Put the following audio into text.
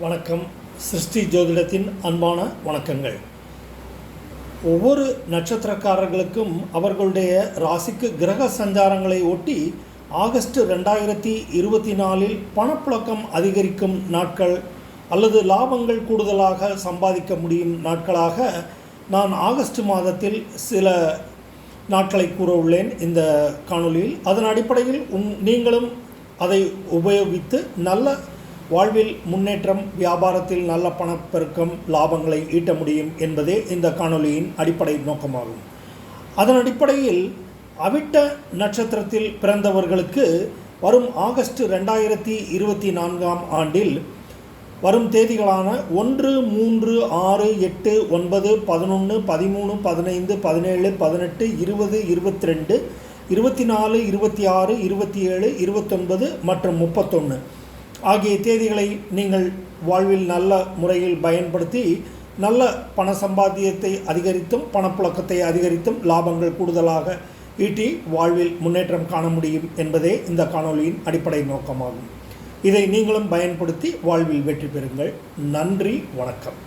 வணக்கம். சிருஷ்டி ஜோதிடத்தின் அன்பான வணக்கங்கள். ஒவ்வொரு நட்சத்திரக்காரர்களுக்கும் அவர்களுடைய ராசிக்கு கிரக சஞ்சாரங்களை ஒட்டி ஆகஸ்ட் ரெண்டாயிரத்தி இருபத்தி நாலில் பணப்புழக்கம் அதிகரிக்கும் நாட்கள் அல்லது லாபங்கள் கூடுதலாக சம்பாதிக்க முடியும் நாட்களாக நான் ஆகஸ்ட் மாதத்தில் சில நாட்களை கூற உள்ளேன் இந்த காணொளியில். அதன் அடிப்படையில் உன் நீங்களும் அதை உபயோகித்து நல்ல வாழ்வில் முன்னேற்றம் வியாபாரத்தில் நல்ல பணப்பெருக்கம் லாபங்களை ஈட்ட முடியும் என்பதே இந்த காணொலியின் அடிப்படை நோக்கமாகும். அதன் அடிப்படையில் அவிட்ட நட்சத்திரத்தில் பிறந்தவர்களுக்கு வரும் ஆகஸ்ட் ரெண்டாயிரத்தி இருபத்தி நான்காம் ஆண்டில் வரும் தேதிகளான ஒன்று மூன்று ஆறு எட்டு ஒன்பது பதினொன்று பதிமூணு பதினைந்து பதினேழு பதினெட்டு இருபது இருபத்தி ரெண்டு இருபத்தி நாலு இருபத்தி ஆறு இருபத்தி ஏழு இருபத்தொன்பது மற்றும் முப்பத்தொன்று ஆகிய தேதிகளை நீங்கள் வாழ்வில் நல்ல முறையில் பயன்படுத்தி நல்ல பண சம்பாத்தியத்தை அதிகரித்தும் பணப்புழக்கத்தை அதிகரித்தும் லாபங்கள் கூடுதலாக ஈட்டி வாழ்வில் முன்னேற்றம் காண முடியும் என்பதே இந்த காணொளியின் அடிப்படை நோக்கமாகும். இதை நீங்களும் பயன்படுத்தி வாழ்வில் வெற்றி பெறுங்கள். நன்றி வணக்கம்.